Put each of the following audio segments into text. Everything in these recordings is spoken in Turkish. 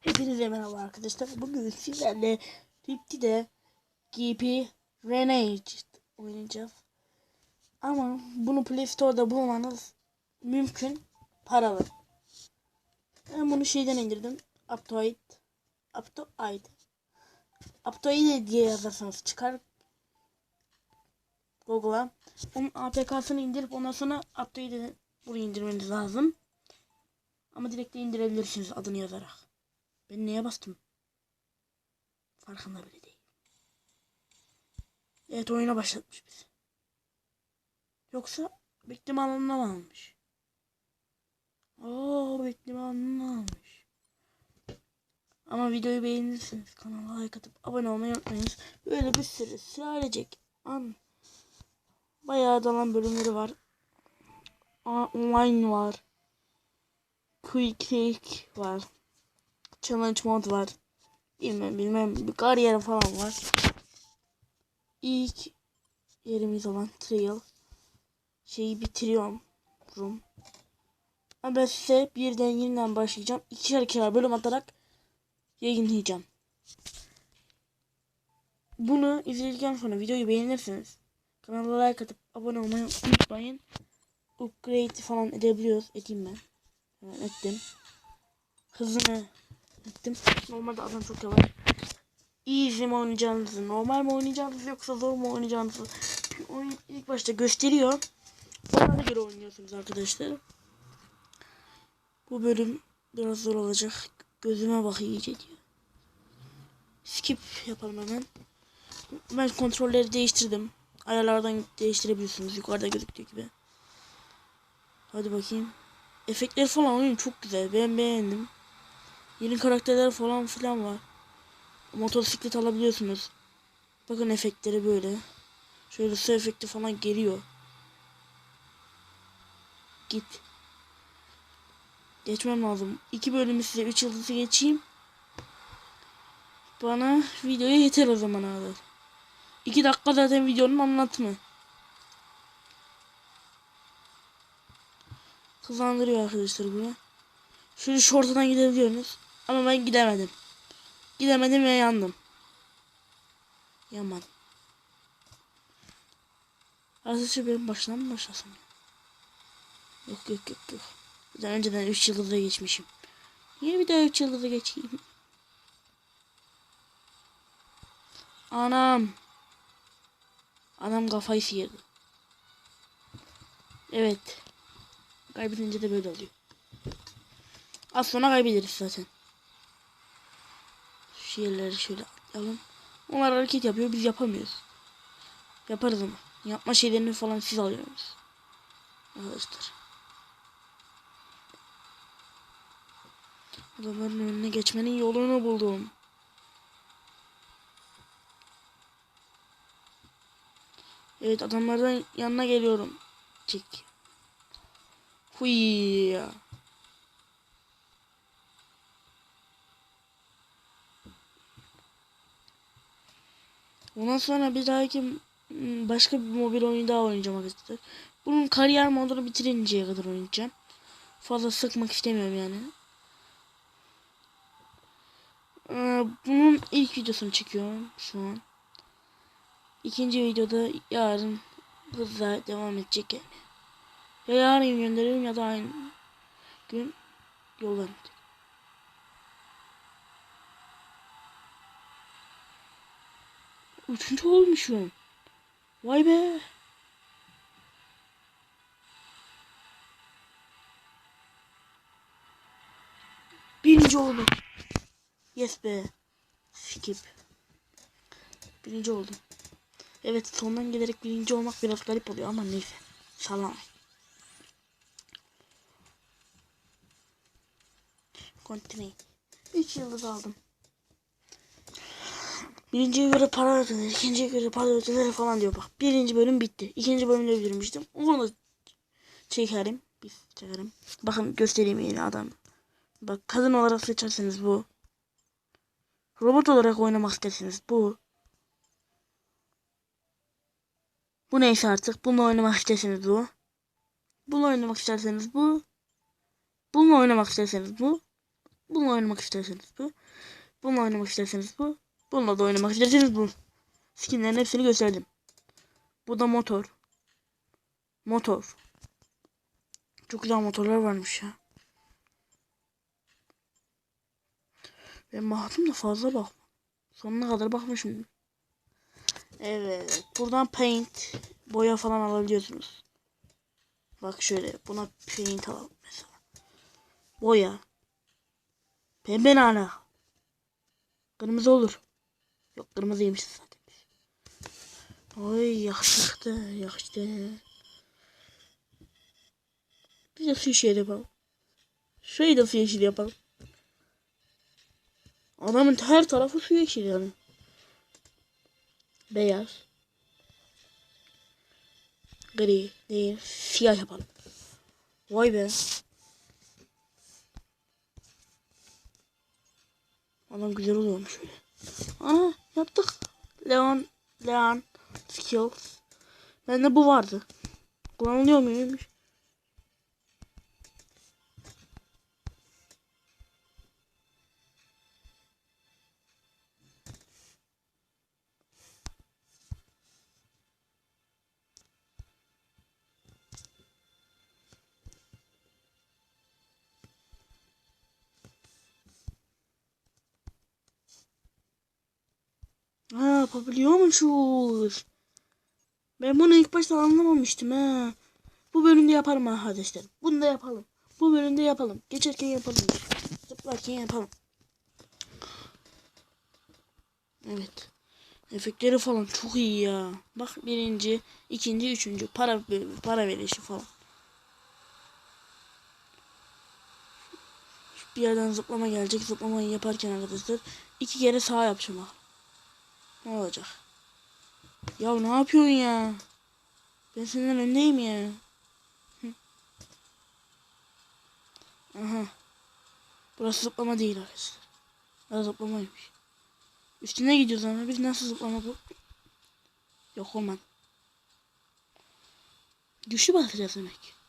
Hepinize merhaba arkadaşlar. Bugün sizlerle Ripti'de GP Renegade oynayacağız. Ama bunu Play Store'da bulmanız mümkün. Paralı. Ben bunu şeyden indirdim. Aptoid. Aptoid. Aptoid diye yazarsanız çıkar. Google'a. Onun APK'sını indirip ondan sonra Aptoid'i buraya indirmeniz lazım. Ama direkt de indirebilirsiniz adını yazarak. Ben neye bastım? Farkında bile değil. Evet oyuna başlatmış bizi. Yoksa bekleme alanına mı almış? Oo bekleme alanına almış. Ama videoyu beğenirseniz kanala like atıp abone olmayı unutmayınız. Böyle bir sürü sürecek an. Bayağı dalan bölümleri var. Aa, online var. Quick var. Challenge mod var. Bilmem bilmem bir kariyer falan var. İlk yerimiz olan Trail. Şeyi bitiriyorum. Ama ben size birden yeniden başlayacağım. İkişer ikişer bölüm atarak yayınlayacağım. Bunu izledikten sonra videoyu beğenirseniz kanala like atıp abone olmayı unutmayın. Upgrade falan edebiliyoruz. Edeyim ben. Hemen ettim. Hızını ettim. Normalde adam çok yavaş. Easy mi oynayacağınızı, normal mi oynayacağınızı yoksa zor mu oynayacağınızı oyun ilk başta gösteriyor. Ona göre oynuyorsunuz arkadaşlar. Bu bölüm biraz zor olacak. Gözüme bak iyice diyor. Skip yapalım hemen. Ben kontrolleri değiştirdim. Ayarlardan değiştirebiliyorsunuz. Yukarıda gözüktüğü gibi. Hadi bakayım. Efektler falan oyun çok güzel. Ben beğendim. Yeni karakterler falan filan var. Motosiklet alabiliyorsunuz. Bakın efektleri böyle. Şöyle su efekti falan geliyor. Git. Geçmem lazım. İki bölümü size üç yıldızı geçeyim. Bana videoya yeter o zaman abi. İki dakika zaten videonun anlatımı. Hızlandırıyor arkadaşlar bunu. Şöyle şu ortadan gidebiliyorsunuz. Ama ben gidemedim. Gidemedim ve yandım. Yaman. Arkadaşlar benim başına mı başlasam? Yok yok yok yok. Ben önceden 3 yıldızda geçmişim. Niye bir daha 3 yıldızda geçeyim? Anam. Anam kafayı sıyırdı. Evet. Kaybedince de böyle oluyor. Az sonra kaybederiz zaten. Şu yerleri şöyle atlayalım. Onlar hareket yapıyor biz yapamıyoruz. Yaparız ama. Yapma şeylerini falan siz alıyorsunuz. Arkadaşlar. Adamların önüne geçmenin yolunu buldum. Evet adamlardan yanına geliyorum. Çek. Huy. Ondan sonra bir dahaki m, başka bir mobil oyun daha oynayacağım arkadaşlar. Bunun kariyer modunu bitirinceye kadar oynayacağım. Fazla sıkmak istemiyorum yani. Ee, bunun ilk videosunu çekiyorum şu an. İkinci videoda yarın hızla devam edecek. Ya yarın gönderirim ya da aynı gün yollarım. Üçüncü olmuşum. Vay be. Birinci oldum. Yes be. Skip. Birinci oldum. Evet sondan gelerek birinci olmak biraz garip oluyor ama neyse. Salam. Continue. 3 yıldız aldım. Birinciye göre para ödenir, ikinciye göre para ödenir falan diyor bak. Birinci bölüm bitti. İkinci bölümde bitirmiştim. Onu çekerim. Biz çekerim. Bakın göstereyim yine adam. Bak kadın olarak seçerseniz bu. Robot olarak oynamak isterseniz bu. Bu neyse artık. Bununla oynamak isterseniz bu. Bununla oynamak isterseniz bu. Bununla oynamak isterseniz bu. Bununla oynamak isterseniz bu. Bununla oynamak isterseniz bu. Bununla da oynamak isterseniz bu. Skinlerin hepsini gösterdim. Bu da motor. Motor. Çok güzel motorlar varmış ya. Ben baktım da fazla bak. Sonuna kadar bakmışım. Evet. Buradan paint, boya falan alabiliyorsunuz. Bak şöyle buna paint alalım mesela. Boya. Pembe ne ala? Kırmızı olur. Yok kırmızıymış zaten. Oy yakışıktı yakıştı. Bir de su yeşili yapalım. Şurayı da su yeşili yapalım. Adamın her tarafı su yeşili yani. Beyaz. Gri değil. Siyah yapalım. Vay be. Adam güzel oluyormuş öyle. Ana yaptık. Leon. Leon. Skills. Bende bu vardı. Kullanılıyor muymuş? Yapabiliyormuşuz. Ben bunu ilk başta anlamamıştım ha. Bu bölümde yaparım arkadaşlar. Bunu da yapalım. Bu bölümde yapalım. Geçerken yapalım. Zıplarken yapalım. Evet. Efektleri falan çok iyi ya. Bak birinci, ikinci, üçüncü para para verişi falan. Bir yerden zıplama gelecek. Zıplamayı yaparken arkadaşlar iki kere sağ yapacağım. Ne olacak? Ya ne yapıyorsun ya? Ben senden öndeyim ya. Aha. Burası zıplama değil arkadaşlar. Ya zıplamaymış. Üstüne gidiyoruz ama biz nasıl zıplama bu? Yok olmaz. Güçlü basacağız demek.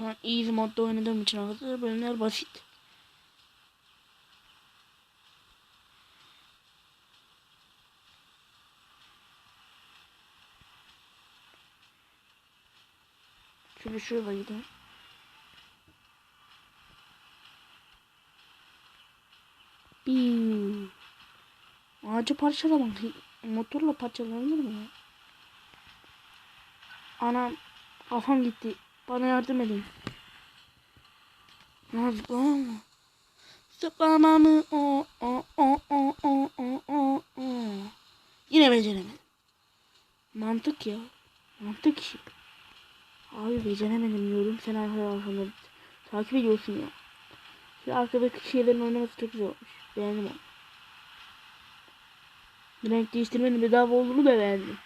Şu an easy modda oynadığım için arkadaşlar bölümler basit. Şöyle şuraya gidelim. Biu. Ağacı parçalamak motorla parçalanır mı ya? Anam kafam gitti. Bana yardım edin. Ya zıplama mı? Zıplama mı? O, o, o, o, o, o, o, o. Yine beceremedim. Mantık ya. Mantık işi. Abi beceremedim diyorum. Sen arkada takip ediyorsun ya. Şu arkadaki şeylerin oynaması çok güzel olmuş. Beğendim onu. Renk değiştirmenin bedava olduğunu da beğendim.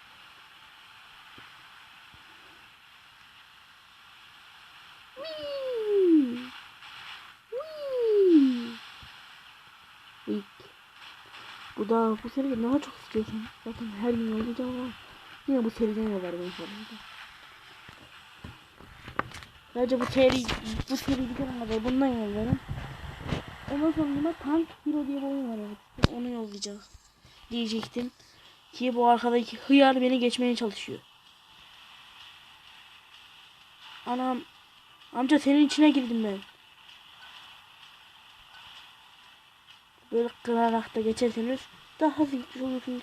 Whee! Bu da bu seride daha çok istiyorsun. Zaten her gün oynayacağım ama yine bu seriden yazar ben falan. Bence bu seri bu seri bir tane kadar bundan yollarım. Ondan sonra Tank Hero diye bir oyun var. Onu yollayacağız. Diyecektim. Ki bu arkadaki hıyar beni geçmeye çalışıyor. Anam. Amca senin içine girdim ben. Böyle kırarak da geçerseniz daha hafif olursunuz.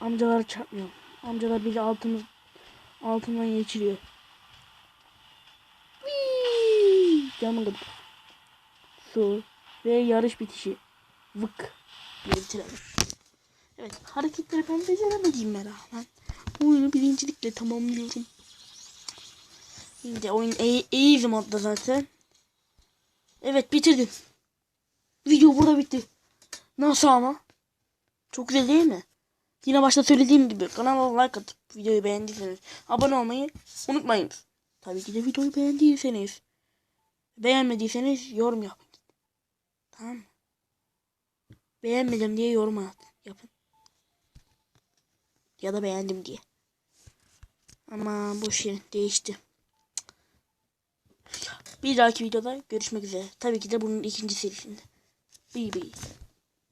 Amcaları çarpmıyor. Amcalar bizi altımız altından geçiriyor. Kırdık. Su ve yarış bitişi. Vık bitirelim. Evet hareketleri ben beceremediğime rağmen oyunu birincilikle tamamlıyorum. Şimdi oyun e- easy modda zaten. Evet bitirdim. Video burada bitti. Nasıl ama? Çok güzel değil mi? Yine başta söylediğim gibi kanala like atıp videoyu beğendiyseniz abone olmayı unutmayın. Tabii ki de videoyu beğendiyseniz beğenmediyseniz yorum yapın. Tamam mı? beğenmedim diye yorum yapın. Ya da beğendim diye. Ama boş yerin değişti. Bir dahaki videoda görüşmek üzere. Tabii ki de bunun ikinci serisinde. BBs.